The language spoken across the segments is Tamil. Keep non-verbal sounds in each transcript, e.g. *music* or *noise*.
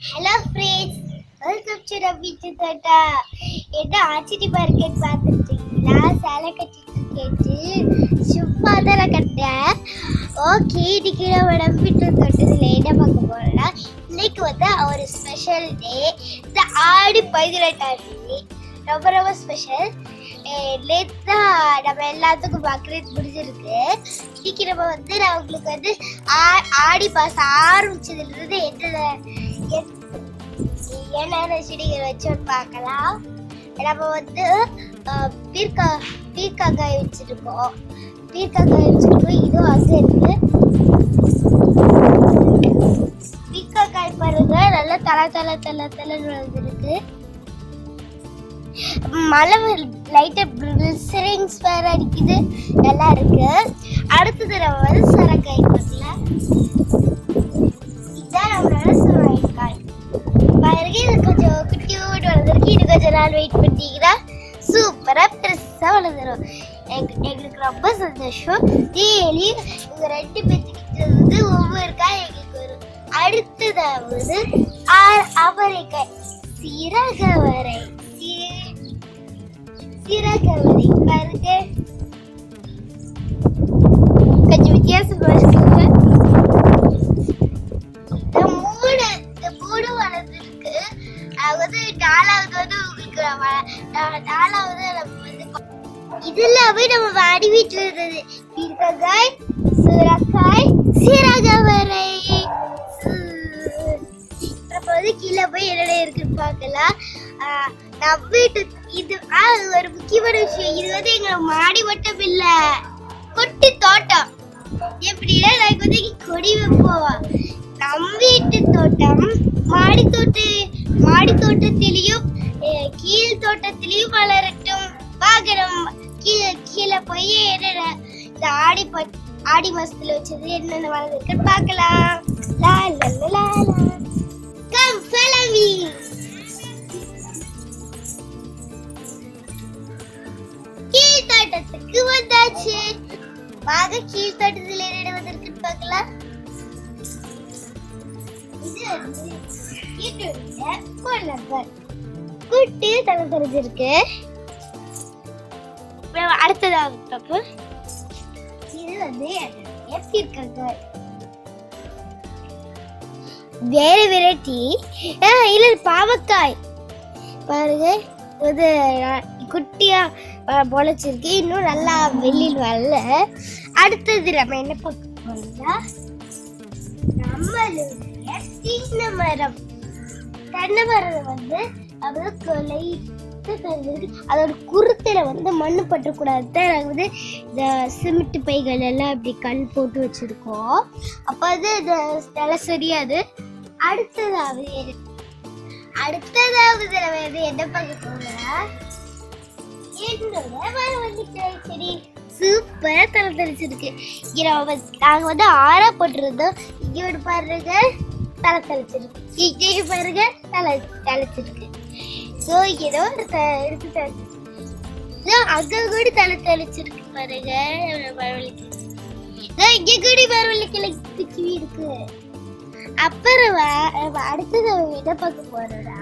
Hello friends welcome to Ravi தோட்டா என்ன ஆச்சரிய மார்க்கெட் பார்த்துருக்கீங்களா? சேலை கட்டிட்டு கேட்டு சும்மா தான் நான் கட்டேன் ஓகே இன்னைக்கு நம்ம நம்பிட்டு தோட்டத்தில் என்ன பார்க்க போகிறோம்னா இன்னைக்கு வந்து ஒரு ஸ்பெஷல் டே இந்த ஆடி பதினெட்டாம் தேதி. ரொம்ப ரொம்ப ஸ்பெஷல் நேற்று நம்ம எல்லாத்துக்கும் பக்ரீத் முடிஞ்சிருக்கு. இன்னைக்கு நம்ம வந்து நான் உங்களுக்கு வந்து ஆ- ஆடி பாசம் ஆரம்பிச்சதுலேருந்து என்னென்ன என்னென்ன செடிகள் வச்சு பார்க்கலாம். நம்ம வந்து பீர்க்கா பீர்க்காக்காய் வச்சுருக்கோம். பீர்க்காக்காய் வச்சுருக்கோம். இதுவும் அது இருக்கு பீர்க்காக்காய் பாருங்க. நல்லா தலை தலை தலை தலைன்னு வந்துருக்கு மழை லைட்டா பிளிசரிங்ஸ் வேற அடிக்குது. நல்லா இருக்கு. அடுத்தது நம்ம வந்து சரக்காய் பார்க்கலாம். நாள் வெயிட் பண்ணிட்டீங்கன்னா சூப்பராக பெருசாக வளர்ந்துடும் எங்க எங்களுக்கு ரொம்ப சந்தோஷம். டெய்லி இவங்க ரெண்டு பேர்த்துக்கிட்ட வந்து ஒவ்வொரு காய் எங்களுக்கு வரும். அடுத்ததாவது ஆ- அவரைக்காய். சீரகவரை சீ- சீரகவரை பாருங்க. சுரக்காய் சுரக்காய் சீரகவரை. அப்போது கீழே போய் என்னென்ன இருக்குன்னு பார்க்கலாம். நம் வீட்டு இது ஆ, ஒரு முக்கியமான விஷயம். இது வந்து எங்க மாடி மட்டும் இல்லை கொட்டி தோட்டம். எப்படின்னா நாங்கள் வந்து கொடி வைப்போம். நம் வீட்டு தோட்டம் மாடி தோட்ட மாடி தோட்டத்திலையும் கீழ் தோட்டத்திலையும் வளரட்டும். பார்க்குறோம் கீழே கீழே போய் என்னென்ன இந்த ஆடி ஆடி மாசத்துல வச்சது என்னென்ன வளர்ந்துருக்குன்னு பார்க்கலாம். லா லா லா கம் ஃபாலோ மீ கீழ் தோட்டத்துக்கு வந்தாச்சு. வாங்க கீழ் தோட்டத்துல என்ன வந்திருக்குன்னு பார்க்கலாம். இது வந்து கீழ்த்தோட்டத்துல கொள்ளங்கள் குட்டி தலை தெரிஞ்சிருக்கு. அடுத்ததாக பார்ப்போம் இது வந்து எப்படி வேற வெரைட்டி இல்ல பாவக்காய். பாருங்க இது குட்டியாக பொழைச்சிருக்கு. இன்னும் நல்லா வெளியில் வரல. அடுத்தது நம்ம என்ன பார்க்க போறோம்னா நம்மளுடைய தென்னை மரம். தென்னை மரம் வந்து அது கொலை அதோட குருத்துல வந்து மண்ணு பற்றக்கூடாது தான் நாங்கள் வந்து இந்த சிமெண்ட் பைகள் எல்லாம் இப்படி கல் போட்டு வச்சுருக்கோம். அப்போ அது இது நல்லா சரியாது. அடுத்ததாவது அடுத்ததாவது நம்ம வந்து என்ன பார்க்க போறோம்னா என்னோட மரம் வந்துட்டு சரி சூப்பராக தலை தெளிச்சிருக்கு. இங்க நம்ம வந்து- வந்து ஆறா போட்டிருந்தோம். இங்க ஒரு பாருங்க தலை தெளிச்சிருக்கு. இங்கே பாருங்க தலை தெளிச்சிருக்கு. ஸோ ஏதோ ஒரு த- எடுத்து தெளிச்சிருக்கு அங்க கூட தலை தெளிச்சிருக்கு பாருங்க. எவ்வளவு இங்க கூட மரவள்ளிக்கு பிச்சு இருக்கு. அப்புறம் அடுத்தது நம்ம என்ன பார்க்க போறோம்னா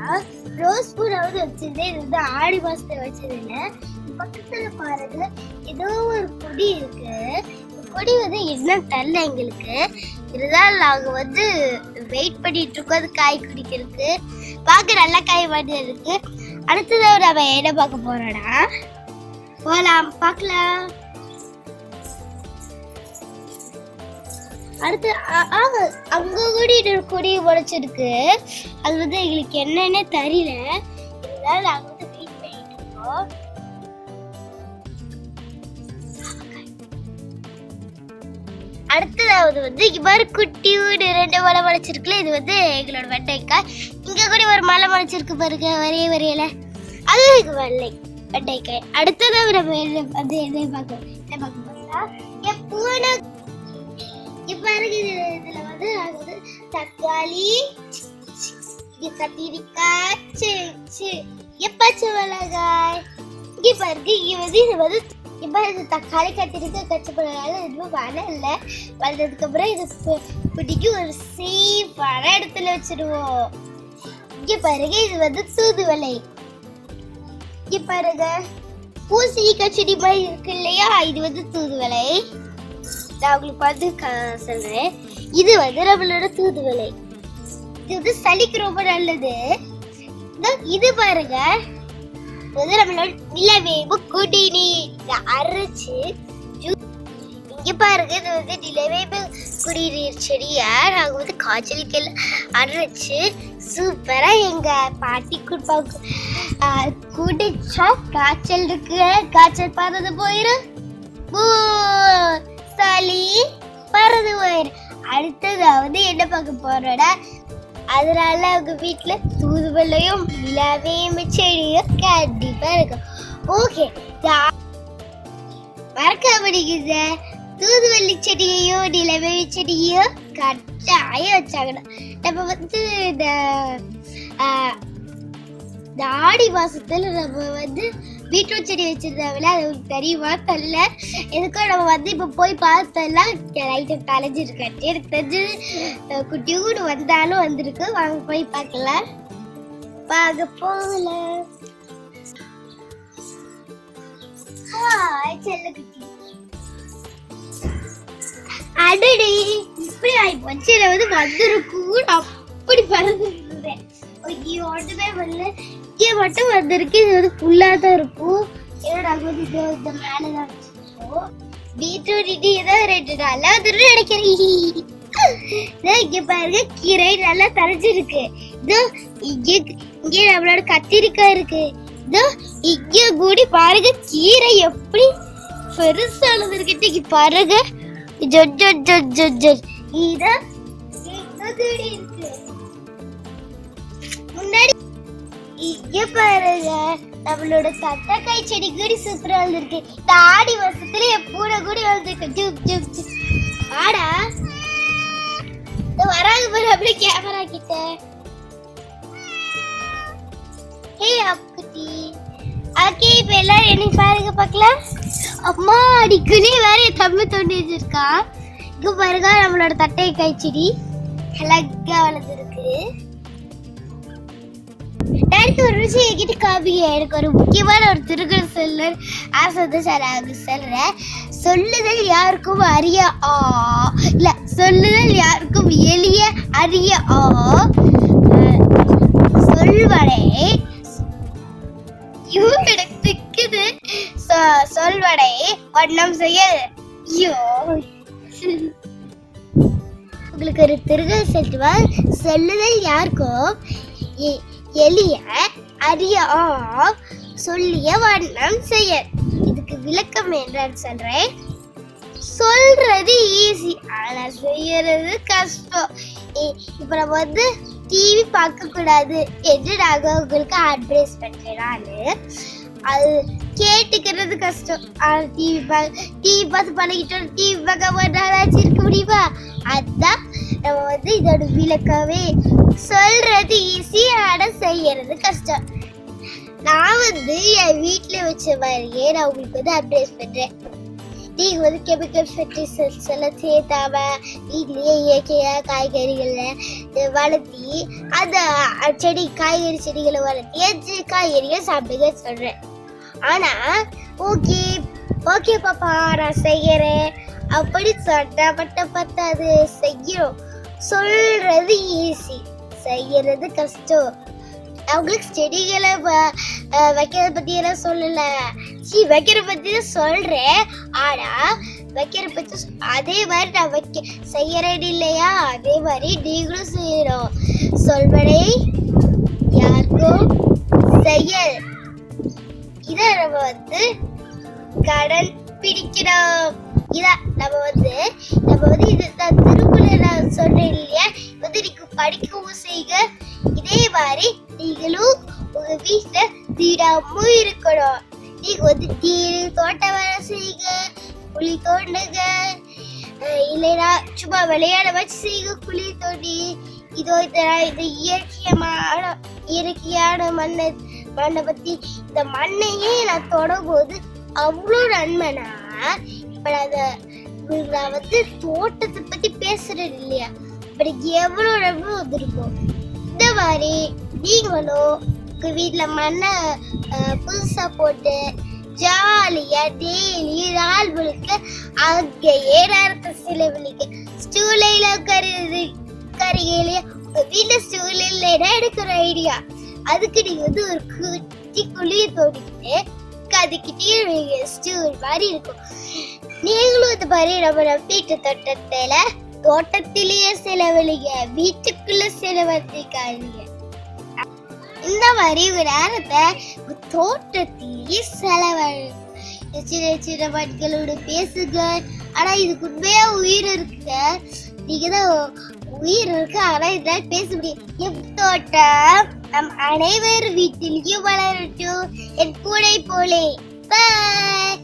ரோஸ் பூ வந்து வச்சிருந்தேன். இது வந்து ஆடி மாசத்துல வச்சது இல்ல பக்கத்துல பாருங்க ஏதோ ஒரு கொடி இருக்கு. கொடி வந்து என்ன தெரியல எங்களுக்கு? இருந்தாலும் நாங்கள் வந்து வெயிட் பண்ணிட்டு இருக்கோம் அது காய் குடிக்கிறதுக்கு. பார்க்க நல்ல காய் மாதிரி இருக்கு அடுத்ததாக நம்ம என்ன பார்க்க போறோம்னா போகலாம் பார்க்கலாம். அடுத்து அ- ஆ, கூட ஒரு கொடி முளைச்சிருக்கு அது வந்து எங்களுக்கு என்னன்னு தெரியல. இருந்தாலும் நாங்கள் அடுத்ததாவது வந்து இவ்வாறு குட்டி வீடு ரெண்டு மலை முளைச்சிருக்குல இது வந்து எங்களோட வெண்டைக்காய். இங்க கூட ஒரு மலை முளைச்சிருக்கு பாருங்க வரைய வரையல. அது எங்க வெள்ளை வெண்டைக்காய். அடுத்ததாக நம்ம என்ன வந்து என்ன பார்க்க என்ன பார்க்க போறோம்னா என் பூனை. இப்ப இருக்கு இதுல வந்து வந்து தக்காளி இங்க கத்திரிக்காய் சி மிளகாய் இங்க பாருங்க இங்கே வந்து இது வந்து இப்போ இது தக்காளி கத்திரிக்காய் கச்சப்படுறதால எதுவும் வரல இல்லை. வந்ததுக்கப்புறம் இது பிடிக்கும் ஒரு சேஃபான இடத்துல வச்சிருவோம் இங்கே பாருங்க இது வந்து சூதுவலை இங்கே பாருங்க. பூசணிக்காய் செடி மாதிரி இருக்கு இல்லையா? இது வந்து தூதுவலை நான் உங்களுக்கு பார்த்து க- சொல்றேன். இது வந்து நம்மளோட தூதுவலை இது வந்து சளிக்கு ரொம்ப நல்லது. இது பாருங்க. வந்து நம்மளோட நிலவேம்பு குடிநீர். அரைச்சு ஜூ- இங்க பாருங்க இது வந்து நிலவேம்பு குடிநீர் செடியை நாங்கள் வந்து காய்ச்சலுக்கு அரைச்சு சூப்பரா எங்க பாட்டி கொடுப்பாங்க குடிச்சா காய்ச்சல் இருக்கு. காய்ச்சல் பறந்து போயிரும் சளி பறந்து போயிரும் அடுத்ததாவது என்ன பார்க்க போறோம்னா அதனால அவங்க வீட்டில் தூதுவளையும் நிலாவையும் செடியும் கண்டிப்பா இருக்கும். ஓகே மறக்காம நீங்க தூதுவள்ளி செடியையும் நிலவே செடியையும் கட்டாயம் வச்சாகணும். நம்ம வந்து இந்த ஆஹ், இந்த ஆடி மாசத்துல நம்ம வந்து பீட்ரூட் செடி வச்சிருந்தாங்களே அது உங்களுக்கு தெரியுமா தெரியல எதுக்கும் நம்ம வந்து இப்போ போய் பார்த்தெல்லாம் லைட்டு தலைஞ்சிருக்கு எனக்கு தெரிஞ்சு குட்டியூடு வந்தாலும் வந்திருக்கு. வாங்க போய் பார்க்கலாம். பார்க்க போகல செல்ல குட்டி. அடடி இப்படி ஆகி போச்சு வந்து வந்திருக்கும் அப்படி பறந்து இருந்தேன் ஐயோ ஒன்றுமே வந்து இங்கே மட்டும் வந்திருக்கு. இது வந்து ஃபுல்லாக தான் இருக்கும். ஏன்னா நாங்கள் வந்து இது இந்த மேலே தான் வச்சுருக்கோம். பீட்ரூட் இடி ஏதோ ரெண்டு. நாளில் வந்துடும் நினைக்கிறேன். *laughs* இதோ இங்க பாருங்க கீரை நல்லா தரைஞ்சிருக்கு இதோ இங்க இங்க நம்மளோட கத்திரிக்காய் இருக்கு. இதோ இங்க கூடி பாருங்க கீரை எப்படி பெருசானது இருக்கு இங்க பாருங்க. ஜொட் ஜொட் ஜொட் ஜொட் ஜொட் கூடி இருக்கு. முன்னாடி இங்க பாருங்க நம்மளோட சட்டக்காய் செடி கூடி சூப்பரா வந்திருக்கு. இந்த ஆடி வருஷத்துல என் பூனை கூடி வந்திருக்கு. ஜூப் ஜூப் ஆடா இதோ வராங்க பாரு அப்படியே கேமரா கிட்ட. ஹே அப்புட்டி. ஓகே இப்ப எல்லாரும் என்னை பாருங்க பார்க்கலாம் அம்மா அடிக்குனே வேற என் தம்பி தோண்டி வச்சிருக்கா. இங்க பாருங்க நம்மளோட தட்டை காய் செடி. அழகா வளர்ந்துருக்கு. எனக்கு ஒரு விஷயம் என்கிட்ட காப்பிங்க எனக்கு ஒரு முக்கியமான ஒரு திருக்குறள் சொல்ல ஆசை வந்து சார் அது சொல்கிறேன் சொல்லுதல் யாருக்கும் அறிய ஆ. இல்லை சொல்லுதல் யாருக்கும் எளிய அறிய ஆ. சொல்வடை. ஐயோ எனக்கு திக்குது சொ- சொல்வடை. வண்ணம் செய்ய ஐயோ உங்களுக்கு ஒரு திருக்குறள் சொல்லுவா சொல்லுதல் யாருக்கும் ஏ எளிய அரிய சொல்லிய வண்ணம் செய்ய. இதுக்கு விளக்கம் என்னன்னு சொல்றேன். சொல்றது ஈஸி ஆனா செய்யறது கஷ்டம். இப்ப நம்ம வந்து டிவி பார்க்க கூடாது என்று நாங்க உங்களுக்கு அட்வைஸ் பண்றேன் நானு. அது கேட்டுக்கிறது கஷ்டம். ஆனா டிவி பார்க்க டிவி பார்த்து பழகிட்டோம் டிவி பார்க்க ஒரு நாளாச்சும் இருக்க முடியுமா? அதுதான் நம்ம வந்து இதோட விளக்கமே சொல்றது ஈஸி ஆனா செய்யறது கஷ்டம். நான் வந்து என் வீட்டில் வச்ச மாதிரியே நான் உங்களுக்கு வந்து அட்வைஸ் பண்றேன். நீங்கள் வந்து கெமிக்கல் ஃபெர்டிலைசர்ஸ் எல்லாம் சேர்த்தாம வீட்லயே இயற்கையா காய்கறிகளை வளர்த்தி அந்த செடி காய்கறி செடிகளை வளர்த்தி அந்த காய்கறியை சாப்பிடுங்க சொல்றேன். ஆனா ஓகே ஓகே பாப்பா நான் செய்யறேன். அப்படி சொன்னா மட்டும் பத்தாது செய்யணும். சொல்றது ஈஸி செய்யறது கஷ்டம். அவங்களுக்கு செடிகளை வ- அஹ் வைக்கிறத பத்தி எல்லாம் சொல்லல. சி வைக்கிற பத்தி தான் சொல்றேன். ஆனா வைக்கிற பத்தி அதே மாதிரி நான் வைக்க செய்யறேன் இல்லையா? அதே மாதிரி நீங்களும் செய்யணும். சொல்வனை யாருக்கும் செய்ய இதை நம்ம வந்து கடன் பிடிக்கிறோம். இதான் நம்ம வந்து நம்ம வந்து இது திருக்குறள் நான் சொன்னேன் இல்லையா? வந்து நீங்க படிக்கவும் செய்யுங்க இதே மாதிரி நீங்களும் உங்க வீட்டுல தீடாமும் இருக்கணும். நீங்க வந்து டீ தோட்டம் வேலை செய்யுங்க குழி தோண்டுங்க இல்லைன்னா சும்மா விளையாட வச்சு செய்யுங்க குழி தோண்டி இதோ இதெல்லாம் இது இயற்கையமான இயற்கையான மண்ணை மண்ணை பத்தி இந்த மண்ணையே நான் தொடங்கும்போது அவ்வளோ நன்மைனா இப்போ நான் நான் வந்து தோட்டத்தை பற்றி பேசுறேன் இல்லையா? அப்படி எவ்வளோ நன்மை வந்திருக்கும் இந்த மாதிரி நீங்களும் உங்கள் வீட்டில் மண்ணை புதுசாக போட்டு ஜாலியாக டெய்லி நாள் முழுக்க அங்கேயே நேரத்தை செலவழிக்க ஸ்டூலையில் உட்காருது உட்காருகையிலேயே உங்கள் வீட்டில் ஸ்டூல் இல்லைன்னா எடுக்கிற ஐடியா அதுக்கு நீங்கள் வந்து ஒரு குட்டி குழியை தோண்டிக்கிட்டு அதுக்கிட்டே ஸ்டூல் மாதிரி இருக்கும். நீங்களும் இது மாதிரி நம்ம வீட்டு தோட்டத்துல தோட்டத்திலேயே செலவழிங்க. வீட்டுக்குள்ள செலவழிக்காதீங்க. இந்த மாதிரி ஒரு நேரத்தை தோட்டத்திலேயே செலவழி சின்ன சின்ன மண்களோட பேசுங்க. ஆனா இதுக்கு உண்மையா உயிர் இருக்குங்க. நீங்க தான் உயிர் இருக்கு ஆனா இதெல்லாம் பேச முடியும். என் நம் அனைவர் வீட்டிலேயும் வளரட்டும். என் கூடை போலே. பாய்.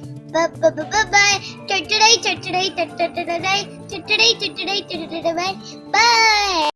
பாய். சட்டடை சட்டடை சட்டடை சட்டடை சட்டடை சட்டடை பாய்.